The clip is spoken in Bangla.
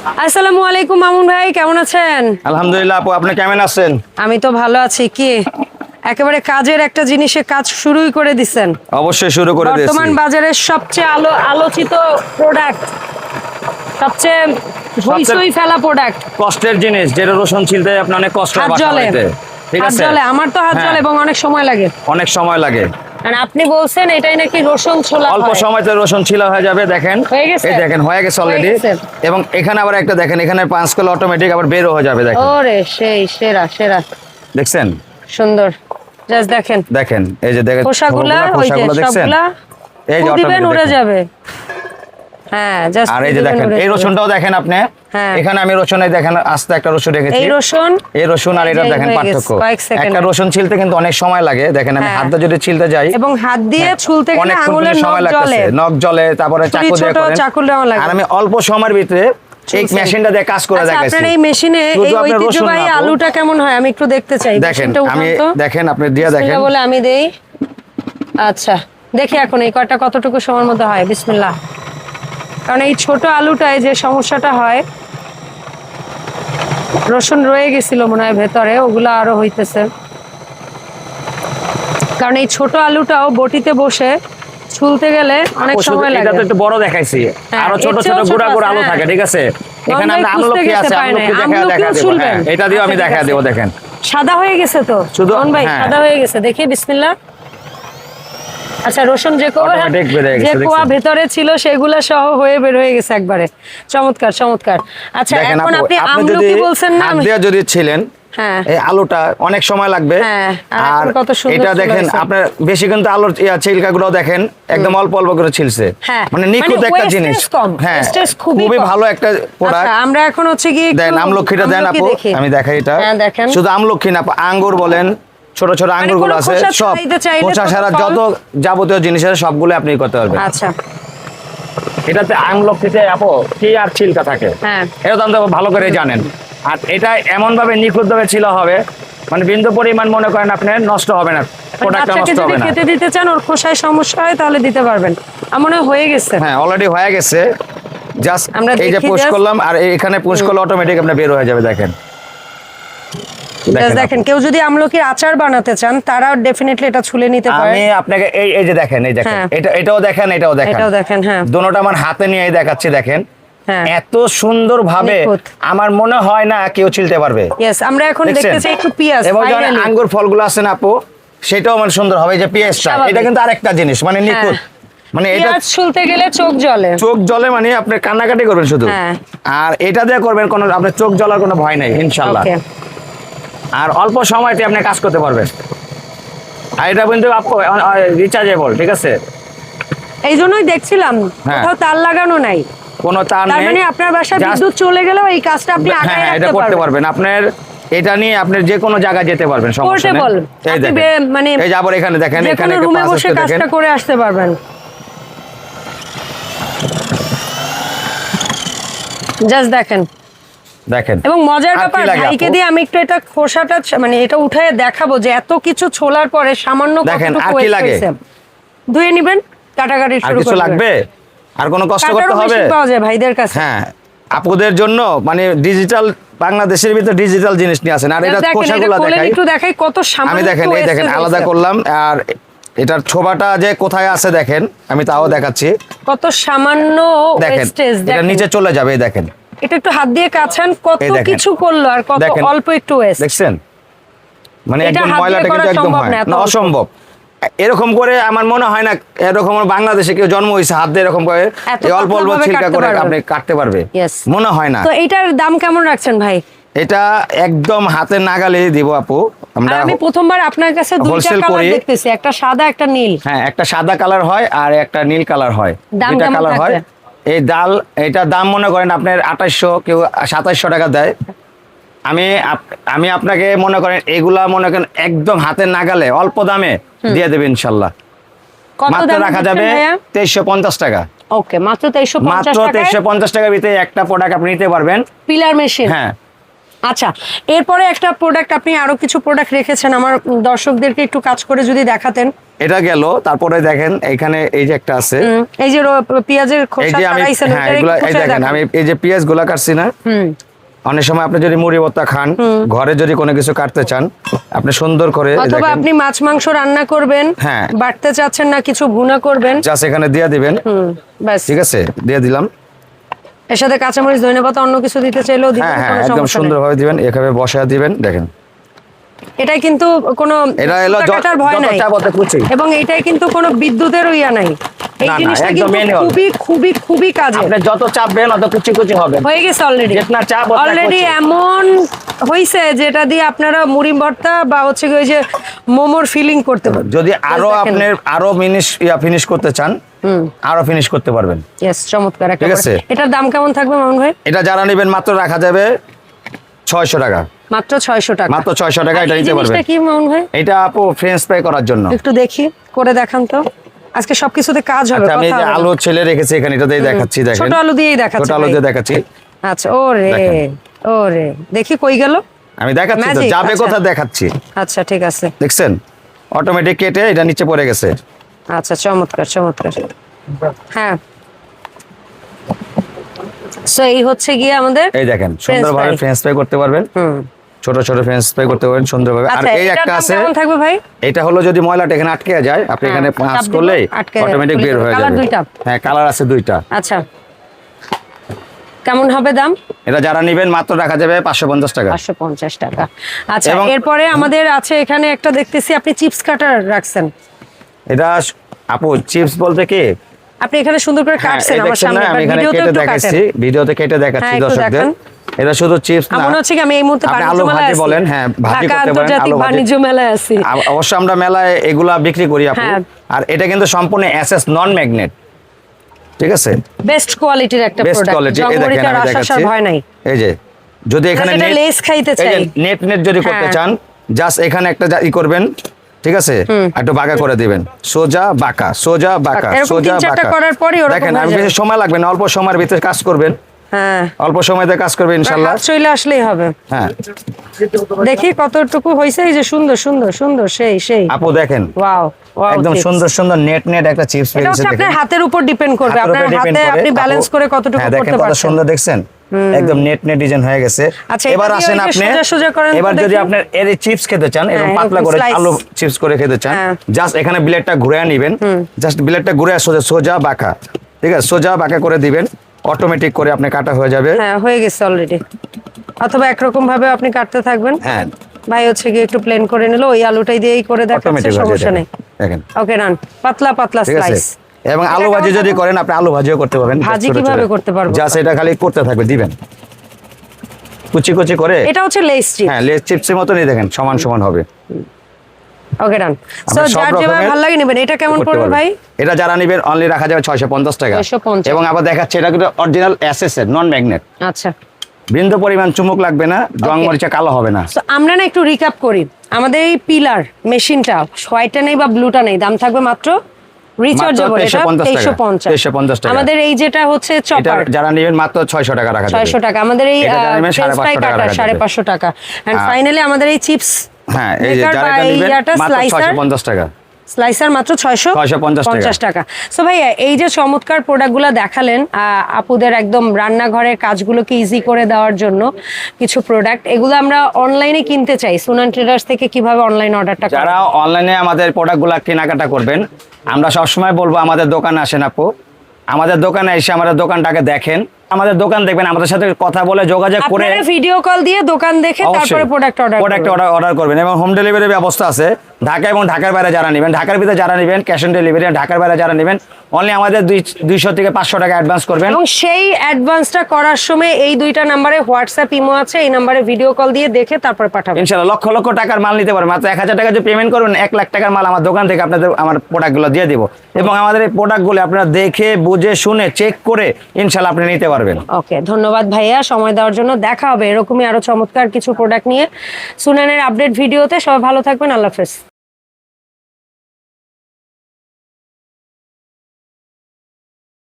আসসালামু আলাইকুম মামুন ভাই কেমন আছেন? আলহামদুলিল্লাহ আপু আপনি কেমন আছেন? আমি তো ভালো আছি। কি একেবারে কাজের একটা জিনিসে কাজ শুরুই করে দিচ্ছেন অবশ্যই শুরু করে দিয়েছি। বর্তমান বাজারের সবচেয়ে আলো আলোচিত প্রোডাক্ট সবচেয়ে হইসই ফেলা প্রোডাক্ট কষ্টের জিনিস যেটা রসুন ছিলতে আপনার অনেক কষ্ট হাত বাড়িতে। হাত আছে? আমার তো হাত হ্যাঁ, জলে এবং অনেক সময় লাগে। অনেক সময় লাগে। আর আপনি বলছেন এটাই নাকি রসুন ছোলা অল্প সময়তে রসুন ছিলা হয়ে যাবে দেখেন। হয়ে গেছে? এই দেখেন হয়ে গেছে অলরেডি এবং এখানে আবার একটা দেখেন এখানে পাঁচ কিলো অটোমেটিক আবার বেরও হয়ে যাবে দেখেন। ওরে সেই সেরা সেরা। দেখছেন? সুন্দর। জাস্ট দেখেন। দেখেন এই যে দেখেন খোসাগুলা ওই যে সবগুলা এই যে automatic উড়ে যাবে। হ্যাঁ জাস্ট আর এই যে দেখেন এই রসুনটাও দেখেন আপনি। এখানে আমি রসুনে দেখেন আস্তে একটা রসুন রেখেছি। এই রসুন? এই রসুন আর এটা দেখেন পার্থক্য। একটা রসুন ছিলতে কিন্তু অনেক সময় লাগে দেখেন আমি হ্যাঁ। হাতটা যদি ছিলতে যাই। এবং হাত দিয়ে ছুলতে গেলে আঙুলের নখ সময় লাগতেছে। নখ জলে তারপরে চাকু দিয়ে করেন। চাকু লাগে। আর আমি অল্প সময়ের ভিতরে এই মেশিনটা দিয়ে কাজ করে আচ্ছা, আপনার এই মেশিনে এই ঐতিহ্যবাহী আলুটা কেমন হয়? আমি একটু দেখতে চাই। দেখেন আমি দেখেন আপনি দিয়ে দেখেন। বলে আমি দেই। আচ্ছা দেখি এখন এই কয়টা কতটুকু সময়ের মধ্যে হয়। বিসমিল্লাহ। কারণ এই ছোট আলুটায় যে সমস্যাটা হয় রসুন রয়ে গেছিল মনে হয় ভেতরে ওগুলো আরও হইতেছে কারণ এই ছোট আলুটাও বটিতে বসে ছুলতে গেলে অনেক সময় এটা তো একটু বড় দেখাইছি হ্যাঁ, আরও ছোট ছোট গুড়া গুড়া আলু হ্যাঁ। থাকে ঠিক আছে এখানে আমরা আমলকি আছে। আমলকি দেখা দেখা। হ্যাঁ, এটা দিয়েও আমি দেখা। দেবো দেখেন সাদা হয়ে গেছে তো মোহন ভাই। সাদা হয়ে গেছে দেখি বিসমিল্লাহ আচ্ছা রসুন যে কোয়া যে ভেতরে ছিল সেগুলো সহ হয়ে বের হয়ে গেছে একবারে। চমৎকার চমৎকার। আচ্ছা এখন আপনি আপনি আমলকি বলছেন না দিয়ে যদি ছিলেন হ্যাঁ। এই আলুটা অনেক সময় লাগবে। হ্যাঁ, আর এটা দেখেন আপনার বেশি কিন্তু আলুর ছিলকাগুলো দেখেন একদম অল্প অল্প করে ছিলছে। হ্যাঁ মানে নিখুঁত মানে একটা জিনিস। হ্যাঁ খুবই ভালো একটা প্রোডাক্ট আচ্ছা আমরা এখন হচ্ছে কি দেন আমলক্ষীটা দেন আপু আমি দেখাই এটা। শুধু আমলক্ষী না আঙ্গুর বলেন ছোট ছোট আঙ্গুরগুলো কোনো আছে সব খোসা ছাড়া যত যাবতীয় জিনিস আছে সবগুলো আপনি করতে পারবেন। আচ্ছা। এটাতে আমলক্ষীতে আপু কি আর ছিলকা থাকে হ্যাঁ। এটা তো আপনি ভালো করে জানেন। আর এটা এমন ভাবে নিখুঁত ভাবে ছিল হবে মানে বিন্দু পরিমাণ মনে করেন আপনি নষ্ট হবে না প্রোডাক্টটা নষ্ট যদি হবে না। খেতে দিতে চান ওর খোসায় সমস্যা হয় তাহলে দিতে পারবেন। আমার মনে হয় হয়ে গেছে। হ্যাঁ অলরেডি হয়ে গেছে। জাস্ট আমরা এই যে করলাম আর এখানে পোস্ট করলে অটোমেটিক আপনার বের হয়ে যাবে দেখেন। দেখেন কেউ যদি আমলকির আচার বানাতে চান তারা ডেফিনেটলি এটা ছুলে নিতে পারে। আমি আপনাকে এই এই যে দেখেন এই দেখেন হ্যাঁ। এটা এটাও দেখেন এটাও দেখেন। এটাও দেখেন হ্যাঁ। দোনোটা আমার হাতে নিয়ে দেখাচ্ছি দেখেন। হ্যাঁ। এত সুন্দর ভাবে আমার মনে হয় না কেউ চিলতে পারবে। ইয়েস আমরা এখন দেখছেন? দেখতে একটু পিয়াজ এবং আঙ্গুর ফলগুলো আছে না আপু সেটাও মানে সুন্দর হবে যে পেঁয়াজটা। এটা কিন্তু আরেকটা জিনিস মানে নিখুঁত। মানে এটা ছুলতে গেলে চোখ জ্বলে। চোখ জলে মানে আপনি কান্নাকাটি করবেন শুধু। হ্যাঁ। আর এটা দিয়ে করবেন কোনো আপনার চোখ জ্বলার কোনো ভয় নাই ইনশাল্লাহ। আর অল্প সময়তে আপনি কাজ করতে পারবেন। আর এটা কিন্তু রিচার্জেবল ঠিক আছে? এই জন্যই দেখছিলাম হ্যাঁ। কোথাও তার লাগানো নাই। কোনো তার নেই। মানে আপনার বাসায় বিদ্যুৎ চলে গেলেও এই কাজটা আপনি হ্যাঁ আগায় হ্যাঁ এটা করতে পারবেন। আপনার এটা নিয়ে আপনি যে কোনো জায়গায় যেতে পারবেন সমস্যা নেই। মানে এই যে আবার এখানে দেখেন এখানে রুমে বসে কাজটা করে আসতে পারবেন। জাস্ট দেখেন। দেখেন এবং মজার ব্যাপার ভাইকে দিয়ে আমি একটু এটা খোসাটা মানে এটা উঠে দেখাবো যে এত কিছু ছোলার পরে সামান্য দেখেন, কতটুকু? হয়েছে। ধুয়ে নিবেন কাটাকাটি আর কিছু লাগবে? আর কোনো কষ্ট করতে হবে? পাওয়া যায় ভাইদের কাছে। হ্যাঁ আপুদের জন্য মানে ডিজিটাল বাংলাদেশের ভিতরে ডিজিটাল জিনিস নিয়ে আসেন। আর এটা খোসাগুলো দেখাই। একটু দেখাই কত সামান্য আমি দেখেন এই দেখেন আলাদা করলাম। আর এটার ছোবাটা যে কোথায় আছে দেখেন আমি তাও দেখাচ্ছি। কত সামান্য এটা নিচে চলে যাবে দেখেন। এটা একটু হাত দিয়ে কাছেন কত কিছু করল আর কত অল্প একটু ওয়েস্ট দেখছেন? মানে একদম ময়লাটা কিন্তু একদম হয় না। অসম্ভব। এরকম করে আমার মনে হয় না এরকম বাংলাদেশে কেউ জন্ম হয়েছে হাত দিয়ে এরকম করে অল্প অল্প ছিলকা করে আপনি কাটতে পারবে। মনে হয় না। তো এটার দাম কেমন রাখছেন ভাই? এটা একদম হাতে নাগালে দিব আপু। আমরা আমি প্রথমবার আপনার কাছে দুইটা কালার দেখতেছি একটা সাদা একটা নীল। হ্যাঁ একটা সাদা কালার হয় আর একটা নীল কালার হয়। দুইটা কালার হয়? এই ডাল এটা দাম মনে করেন আপনার আঠাশশো কেউ সাতাশশো টাকা দেয়। আমি আমি আপনাকে মনে করেন এগুলা মনে করেন একদম হাতে নাগালে অল্প দামে দিয়ে দেবে ইনশাল্লাহ। মাত্র রাখা যাবে তেইশশো পঞ্চাশ টাকা। ওকে মাত্র তেইশশো মাত্র তেইশশো পঞ্চাশ টাকার ভিতরে একটা প্রোডাক্ট আপনি নিতে পারবেন। পিলার মেশিন হ্যাঁ। আচ্ছা এরপরে একটা প্রোডাক্ট আপনি আরও কিছু প্রোডাক্ট রেখেছেন আমার দর্শকদেরকে একটু কাজ করে যদি দেখাতেন। এটা গেল তারপরে দেখেন এখানে এই যে একটা আছে। এই যে পেঁয়াজের খোসা ছাড়াইছেন হ্যাঁ এই দেখেন আমি এই যে পেঁয়াজগুলা কাটছি না অনেক সময় আপনি যদি মুড়ি ভর্তা খান ঘরে যদি কোনো কিছু কাটতে চান আপনি সুন্দর করে অথবা আপনি মাছ মাংস রান্না করবেন হ্যাঁ। বাটতে চাচ্ছেন না কিছু ভুনা করবেন। জাস্ট এখানে দিয়ে দিবেন। ঠিক আছে দিয়ে দিলাম। এর সাথে কাঁচামরিচ ধনেপাতা অন্য কিছু দিতে চাইলেও দিতে হ্যাঁ হ্যাঁ কোনো একদম সমস্যা নেই। সুন্দরভাবে দিবেন এভাবে বসায় দিবেন দেখেন। এটাই কিন্তু কোনো এটা এলো কাটার ভয় নাই। এবং এটাই কিন্তু কোনো বিদ্যুতেরও ইয়া নাই। এই জিনিসটা কিন্তু খুবই খুবই খুবই কাজে আপনি যত চাপবেন অত কুচি কুচি হবে। হয়ে গেছে অলরেডি যেটনা চাপ অলরেডি এমন হইছে যেটা দিয়ে আপনারা মুড়ি ভর্তা বা হচ্ছে ওই যে মোমোর ফিলিং করতে পারবেন। যদি আরও দেখেন। আপনি আরও মিনিশ ইয়া ফিনিশ করতে চান আরও ফিনিশ করতে পারবেন। ইয়েস চমৎকার একটা ঠিক আছে। এটার দাম কেমন থাকবে মামুন ভাই? এটা যারা নেবেন মাত্র রাখা যাবে ছয়শো টাকা। মাত্র ছয়শো টাকা। মাত্র ছয়শো টাকা এটা নিতে পারবেন। জিনিসটা কি মামুন ভাই? এটা আপু ফ্রেঞ্চ ফ্রাই করার জন্য। একটু দেখি করে দেখান তো। আজকে সবকিছুতে কাজ হবে আচ্ছা আমি যে। আলু ছেলে রেখেছি এখানে এটাতেই দেখাচ্ছি দেখেন। ছোট আলু দিয়েই দেখাচ্ছে ছোট আলু দিয়ে দেখাচ্ছি। আচ্ছা ও রে দেখেন। ও রে দেখি কই গেল? আমি দেখাচ্ছি তো যাবে আচ্ছা। কথা দেখাচ্ছি। আচ্ছা ঠিক আছে। দেখছেন? অটোমেটিক কেটে এটা নিচে পড়ে গেছে। আচ্ছা চমৎকার চমৎকার। হ্যাঁ। সো এই হচ্ছে গিয়ে আমাদের এই দেখেন সুন্দরভাবে ফ্রেঞ্চ ফ্রাই করতে পারবেন। ছোট ছোট ফ্রেঞ্চ ফ্রাই করতে পারবেন সুন্দরভাবে। আর আচ্ছা এই একটা আছে কেমন থাকবে ভাই? এটা হলো যদি ময়লাটা এখানে আটকে যায় আপনি হ্যাঁ, এখানে আটকে যাবে। অটোমেটিক বের হয়ে যাবে। দুইটা? হ্যাঁ কালার আছে দুইটা। আচ্ছা। কেমন হবে দাম? এটা যারা নেবেন মাত্র রাখা যাবে পাঁচশো পঞ্চাশ টাকা। পাঁচশো পঞ্চাশ টাকা। আচ্ছা এরপরে আমাদের আছে এখানে একটা দেখতেছি আপনি চিপস কাটার রাখছেন। এটা আপু চিপস বলতে কি? আপনি এখানে সুন্দর করে হ্যাঁ, কাটছেন আমার সামনে আমি এখানে কেটে দেখাচ্ছি ভিডিওতে কেটে দেখাচ্ছি হ্যাঁ, দর্শকদের। এটা শুধু চিপস না। মনে হচ্ছে কি আমি এই মুহূর্তে আলু ভাজি বলেন, হ্যাঁ, ভাজি করতে পারেন, আলু। বাণিজ্য মেলায় আছি অবশ্য আমরা মেলায় এগুলা বিক্রি করি আপু। হ্যাঁ। আর এটা কিন্তু সম্পূর্ণ এসএস নন ম্যাগনেট ঠিক আছে? বেস্ট কোয়ালিটির একটা প্রোডাক্ট বেস্ট কোয়ালিটি এই দেখেন আমি দেখাচ্ছি। ভয় নাই। এই যে যদি এখানে নেট লেস খাইতে চাই। নেট নেট যদি করতে। চান জাস্ট এখানে একটা ই করবেন। ঠিক আছে? একটু বাঁকা করে দিবেন। সোজা বাঁকা সোজা বাঁকা সোজা বাঁকা। করার দেখেন আমি বেশি সময় লাগবে না অল্প সময়ের ভিতরে কাজ করবেন। হ্যাঁ। অল্প সময়তে কাজ করবেন ইনশাল্লাহ। চলে আসলেই হবে। হ্যাঁ। দেখি কতটুকু হয়েছে এই যে সুন্দর সুন্দর সুন্দর সেই সেই। আপু দেখেন। ওয়াও একদম সুন্দর সুন্দর নেট নেট একটা চিপস পেয়েছে আপনার হাতের উপর ডিপেন্ড করবে আপনার হাতে আপনি ব্যালেন্স করে কতটুকু হ্যাঁ, করতে পারছেন। সুন্দর দেখছেন। একদম নেট নেট ডিজাইন হয়ে গেছে। আচ্ছা, এবার আসেন আপনি এবার যদি দেখি। আপনার এর চিপস খেতে চান এরকম হ্যাঁ, পাতলা করে আলু চিপস করে খেতে চান হ্যাঁ। জাস্ট এখানে ব্লেডটা ঘুরে নেবেন। জাস্ট ব্লেডটা ঘুরে সোজা সোজা বাঁকা। ঠিক আছে? সোজা বাঁকা করে দিবেন। অটোমেটিক করে আপনি কাটা হয়ে যাবে। হ্যাঁ হয়ে গেছে অলরেডি অথবা একরকম ভাবে আপনি কাটতে থাকবেন। হ্যাঁ। ভাই হচ্ছে গিয়ে একটু প্লেন করে নিল ওই আলুটাই দিয়েই করে দেখাচ্ছে সমস্যা নেই। দেখেন। ওকে রান পাতলা পাতলা স্লাইস এবং আলু ভাজি যদি করেন আপনি আলু ভাজিও করতে পারবেন ভাজি কীভাবে করতে পারব? জাস্ট এটা খালি করতে থাকবে দিবেন। কুচি কুচি করে। এটা হচ্ছে লেস চিপ হ্যাঁ লেস চিপসের মতনই দেখেন সমান সমান হবে। ওকে ডান। সো যার যেভাবে ভালো লাগে নেবেন এটা কেমন পড়বে ভাই? এটা যারা নেবেন অনলি রাখা যাবে ছয়শো পঞ্চাশ টাকা। 650 এবং আবার দেখাচ্ছে এটা কিন্তু অরিজিনাল এসএস এর নন ম্যাগনেট আচ্ছা। বিন্দু পরিমাণ চুমুক লাগবে না রং. মরিচা কালো হবে না। তো আমরা না একটু রিক্যাপ করি। আমাদের এই পিলার মেশিনটা হোয়াইটটা নেই বা ব্লুটা নেই দাম থাকবে মাত্র রিচার্জেবল এটা 2350 টাকা। তেইশশো পঞ্চাশ 2350 টাকা। আমাদের এই যেটা হচ্ছে চপার যারা নেবেন মাত্র ছয়শো টাকা রাখা টাকা আমাদের এই এটা যারা নেবেন, ফ্রেঞ্চ ফ্রাই 550 টাকা কাটা রাখা সাড়ে যাবে। পাঁচশো টাকা এন্ড ফাইনালি আমাদের এই চিপস হ্যাঁ এই যে যারা নেবেন মাত্র slicer? ছয়শো পঞ্চাশ টাকা স্লাইসার মাত্র ছয়শো 650 টাকা। পঞ্চাশ টাকা। সো ভাইয়া এই যে চমৎকার প্রোডাক্টগুলো দেখালেন আপুদের একদম রান্নাঘরের কাজগুলোকে ইজি করে দেওয়ার জন্য কিছু প্রোডাক্ট এগুলো আমরা অনলাইনে কিনতে চাই। সুনান ট্রেডার্স থেকে কীভাবে অনলাইন অর্ডারটা যারা অনলাইনে আমাদের প্রোডাক্টগুলো কেনাকাটা করবেন আমরা সবসময় বলব আমাদের দোকানে আসেন আপু। আমাদের দোকানে এসে আমাদের দোকানটাকে দেখেন। আমাদের দোকান দেখবেন আমাদের সাথে কথা বলে যোগাযোগ করে ভিডিও কল দিয়ে দোকান দেখে তারপরে প্রোডাক্ট অর্ডার প্রোডাক্ট অর্ডার করবেন এবং হোম ডেলিভারি ব্যবস্থা আছে। ঢাকা এবং ঢাকার বাইরে যারা নেবেন ঢাকার ভিতরে যারা নেবেন ক্যাশ অন ডেলিভারি ঢাকার বাইরে যারা নেবেন অনলি আমাদের দুই দুইশো থেকে পাঁচশো টাকা অ্যাডভান্স করবেন। এবং সেই অ্যাডভান্সটা করার সময় এই দুইটা নাম্বারে হোয়াটসঅ্যাপ ইমো আছে এই নাম্বারে ভিডিও কল দিয়ে দেখে তারপরে পাঠাবেন। ইনশাল্লাহ লক্ষ লক্ষ টাকার মাল নিতে পারবেন। মাত্র এক হাজার টাকা যদি পেমেন্ট করবেন এক লাখ টাকার মাল আমার দোকান থেকে আপনাদের আমার প্রোডাক্টগুলো দিয়ে দিব। এবং আমাদের এই প্রোডাক্টগুলো আপনারা দেখে বুঝে শুনে চেক করে ইনশাল্লাহ আপনি নিতে পারবেন। ওকে, ধন্যবাদ ভাইয়া। সময় দেওয়ার জন্য দেখা হবে। এরকমই আরও চমৎকার কিছু প্রোডাক্ট নিয়ে। সুনানের আপডেট ভিডিওতে সবাই ভালো থাকবেন। আল্লাহ হাফেজ।